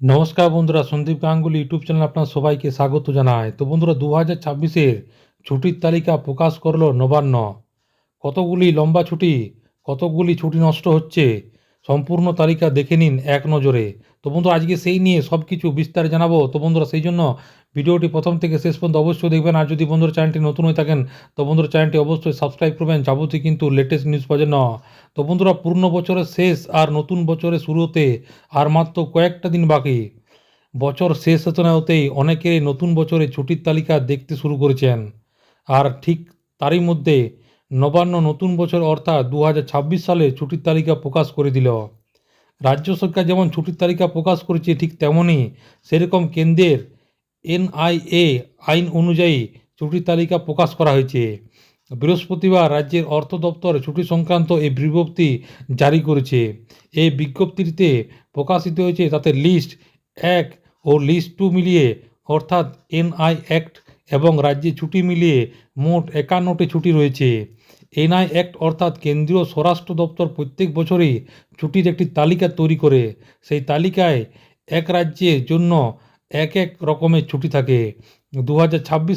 নমস্কার বন্ধুরা, Sandeep Ganguly YouTube channel আপনার সবাইকে স্বাগত জানায় তো বন্ধুরা দু হাজার ছাব্বিশের ছুটির তালিকা প্রকাশ করল নবান্ন। কতগুলি লম্বা ছুটি, কতগুলি ছুটি নষ্ট হচ্ছে সম্পূর্ণ তালিকা দেখে নিন এক নজরে। তো বন্ধুরা, আজকে সেই নিয়ে সব কিছু বিস্তারে জানাব। তো বন্ধুরা, সেই জন্য ভিডিওটি প্রথম থেকে শেষ পর্যন্ত অবশ্যই দেখবেন। আর যদি বন্ধুরা চ্যানেলটি নতুন হয়ে থাকেন, তো বন্ধুরা চ্যানেলটি অবশ্যই সাবস্ক্রাইব করবেন। যাবতীয় কিন্তু লেটেস্ট নিউজ পাওয়ার জন্য তো বন্ধুরা, পূর্ণ বছরের শেষ আর নতুন বছরের শুরু হতে আর মাত্র কয়েকটা দিন বাকি। বছর শেষ হতে না হতেই অনেকেই নতুন বছরে ছুটির তালিকা দেখতে শুরু করেছেন। আর ঠিক তারই মধ্যে নবান্ন নতুন বছর অর্থাৎ দু হাজার ছাব্বিশ সালে ছুটির তালিকা প্রকাশ করে দিল। রাজ্য সরকার যেমন ছুটির তালিকা প্রকাশ করেছে ঠিক তেমনই সেরকম কেন্দ্রের এনআইএ আইন অনুযায়ী ছুটির তালিকা প্রকাশ করা হয়েছে। বৃহস্পতিবার রাজ্যের অর্থ দপ্তর ছুটি সংক্রান্ত এই বিজ্ঞপ্তি জারি করেছে। এই বিজ্ঞপ্তিতে প্রকাশিত হয়েছে তাতে লিস্ট এক ও লিস্ট টু মিলিয়ে অর্থাৎ এনআই অ্যাক্ট এবং রাজ্যে ছুটি মিলিয়ে মোট একান্নটি ছুটি রয়েছে। এনআই অ্যাক্ট অর্থাৎ কেন্দ্রীয় স্বরাষ্ট্র দপ্তর প্রত্যেক বছরই ছুটির একটি তালিকা তৈরি করে। সেই তালিকায় এক রাজ্যের জন্য এক এক রকমের ছুটি থাকে। দু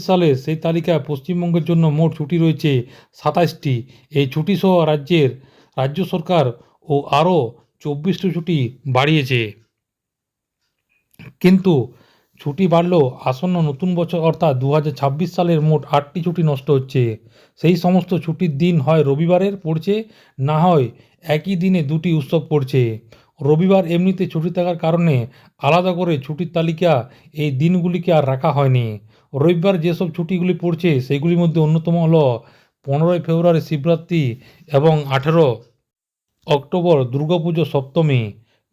সালে সেই তালিকায় পশ্চিমবঙ্গের জন্য মোট ছুটি রয়েছে সাতাশটি। এই ছুটি সহ রাজ্যের রাজ্য সরকার ও আরও চব্বিশটি ছুটি বাড়িয়েছে। কিন্তু ছুটি বাড়লেও আসন্ন নতুন বছর অর্থাৎ দু হাজার ছাব্বিশ সালের মোট আটটি ছুটি নষ্ট হচ্ছে। সেই সমস্ত ছুটির দিন হয় রবিবারের পড়ছে, না হয় একই দিনে দুটি উৎসব পড়ছে। রবিবার এমনিতে ছুটি থাকার কারণে আলাদা করে ছুটির তালিকা এই দিনগুলিকে আর রাখা হয়নি। রবিবার যেসব ছুটিগুলি পড়ছে, সেগুলির মধ্যে অন্যতম হল পনেরোই ফেব্রুয়ারি শিবরাত্রি এবং আঠেরো অক্টোবর দুর্গাপুজো সপ্তমী,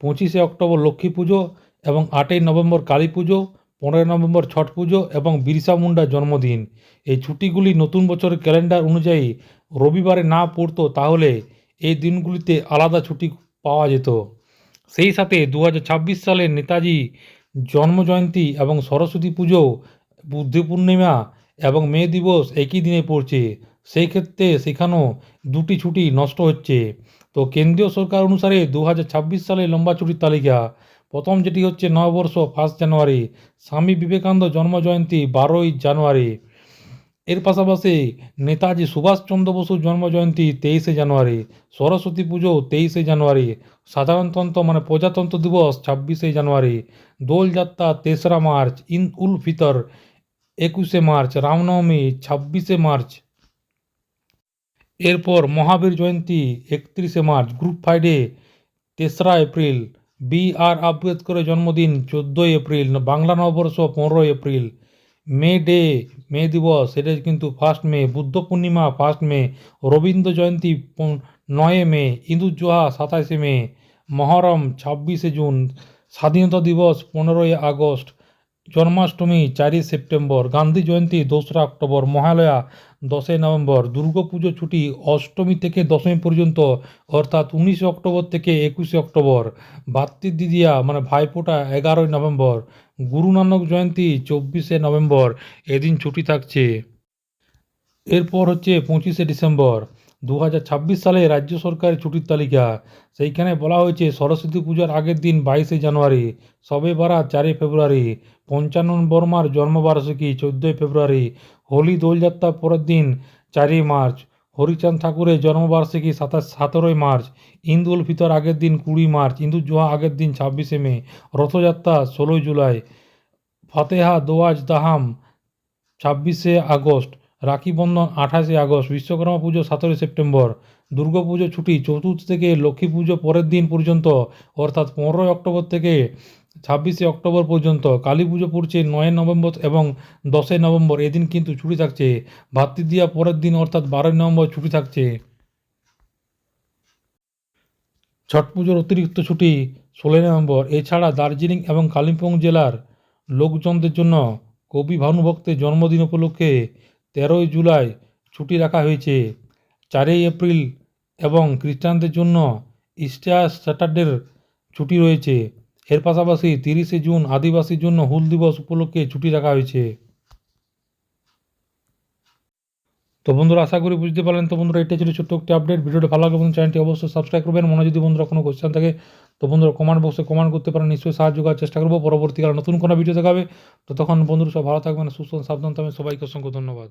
পঁচিশে অক্টোবর লক্ষ্মী পুজো এবং আটই নভেম্বর কালী পুজো, পনেরোই নভেম্বর ছট পুজো এবং বিরসা মুন্ডার জন্মদিন। এই ছুটিগুলি নতুন বছরের ক্যালেন্ডার অনুযায়ী রবিবারে না পড়তো তাহলে এই দিনগুলিতে আলাদা ছুটি পাওয়া যেত। সেই সাথে দু হাজার ছাব্বিশ সালে নেতাজি জন্মজয়ন্তী এবং সরস্বতী পুজো, বুদ্ধি পূর্ণিমা এবং মে দিবস একই দিনে পড়ছে। সেই ক্ষেত্রে সেখানেও দুটি ছুটি নষ্ট হচ্ছে। তো কেন্দ্রীয় সরকার অনুসারে দু হাজার ছাব্বিশ সালে লম্বা ছুটির তালিকা প্রথম যেটি হচ্ছে নববর্ষ ফার্স্ট জানুয়ারি স্বামী বিবেকানন্দ জন্মজয়ন্তী, বারোই জানুয়ারি এর পাশাপাশি নেতাজি সুভাষচন্দ্র বসুর জন্মজয়ন্তী, তেইশে জানুয়ারি সরস্বতী পুজো, তেইশে জানুয়ারি সাধারণতন্ত্র মানে প্রজাতন্ত্র দিবস, ছাব্বিশে জানুয়ারি দোলযাত্রা, তেসরা মার্চ, ইন উল ফিতর, একুশে মার্চ, রামনবমী, ছাব্বিশে মার্চ। এরপর মহাবীর জয়ন্তী, একত্রিশে মার্চ, গ্রুপ ফ্রাইডে, তেসরা এপ্রিল। বি আর আম্বেদকরের জন্মদিন চোদ্দোই এপ্রিল, বাংলা নববর্ষ পনেরোই এপ্রিল, মে ডে, মে দিবস, এটা কিন্তু first May, Buddha Purnima first May, Rabindra Jayanti নয়ে মে ইন্দুজোহা সাতাশে মে, মহরম ছাব্বিশে জুন, স্বাধীনতা দিবস পনেরোই আগস্ট জন্মাষ্টমী চারই সেপ্টেম্বর, গান্ধী জয়ন্তী দোসরা অক্টোবর, মহালয়া দশই নভেম্বর দুর্গাপুজো ছুটি অষ্টমী থেকে দশমী পর্যন্ত, অর্থাৎ উনিশে অক্টোবর থেকে একুশে অক্টোবর। ভাতৃদ্বিতীয়া মানে ভাইফোঁটা এগারোই নভেম্বর, গুরু নানক জয়ন্তী চব্বিশে নভেম্বর, এদিন ছুটি থাকছে। এরপর হচ্ছে পঁচিশে ডিসেম্বর। দু হাজার ছাব্বিশ সালে রাজ্য সরকারের ছুটির তালিকা। সেইখানে বলা হয়েছে, সরস্বতী পূজার আগের দিন বাইশে জানুয়ারি সবে বারাত চারই ফেব্রুয়ারি, পঞ্চানন বর্মার জন্মবার্ষিকী চোদ্দোই ফেব্রুয়ারি, হোলি দোলযাত্রা পরের দিন চারই মার্চ, হরিচাঁদ ঠাকুরের জন্মবার্ষিকী সাতাশ, সতেরোই মার্চ উল ফিতর আগের দিন কুড়ি মার্চ ইন্দুজোহা আগের দিন ছাব্বিশে মে, রথযাত্রা ষোলোই জুলাই, ফতেহা দোয়াজ দাহাম ছাব্বিশে আগস্ট রাখি বন্ধন আঠাশে আগস্ট, বিশ্বকর্মা পুজো সতেরোই সেপ্টেম্বর দুর্গাপুজো ছুটি চতুর্থ থেকে লক্ষ্মী পুজো পরের দিন পর্যন্ত, অর্থাৎ পনেরোই অক্টোবর থেকে ছাব্বিশে অক্টোবর পর্যন্ত। কালী পুজো পড়ছে নয় নভেম্বর এবং দশই নভেম্বর। এদিন কিন্তু ছুটি থাকছে। ভাতৃদ্বিয়া পরের দিন, অর্থাৎ বারোই নভেম্বর, ছুটি থাকছে। ছট পুজোর অতিরিক্ত ছুটি ষোলোই নভেম্বর। এছাড়া দার্জিলিং এবং কালিম্পং জেলার লোকজনদের জন্য কবি ভানুভক্তের জন্মদিন উপলক্ষে তেরোই জুলাই ছুটি রাখা হয়েছে। চারই এপ্রিল এবং খ্রিস্টানদের জন্য ইস্টার স্যাটারডের ছুটি রয়েছে। এর পাশাপাশি তিরিশে জুন আদিবাসীর জন্য হুল দিবস উপলক্ষে ছুটি রাখা হয়েছে। তো বন্ধুরা, আশা করি বুঝতে পারলেন। তো বন্ধুরা এটা ছিল ছোট্ট একটি আপডেট ভিডিওটা ভালো লাগে বন্ধু চ্যানেলটি অবশ্যই সাবস্ক্রাইব করবেন। মনে যদি বন্ধুরা কোনো কোশ্চেন থাকে, তো বন্ধুরা কমেন্ট বক্সে কমেন্ট করতে পারেন। নিশ্চয়ই সাহায্য করার চেষ্টা করব। পরবর্তীকালে নতুন কোনো ভিডিও দেখাবে। তো তখন বন্ধুরা সব ভালো থাকবেন, সুস্থ সাবধান থাকবেন। সবাইকে অসংখ্য ধন্যবাদ।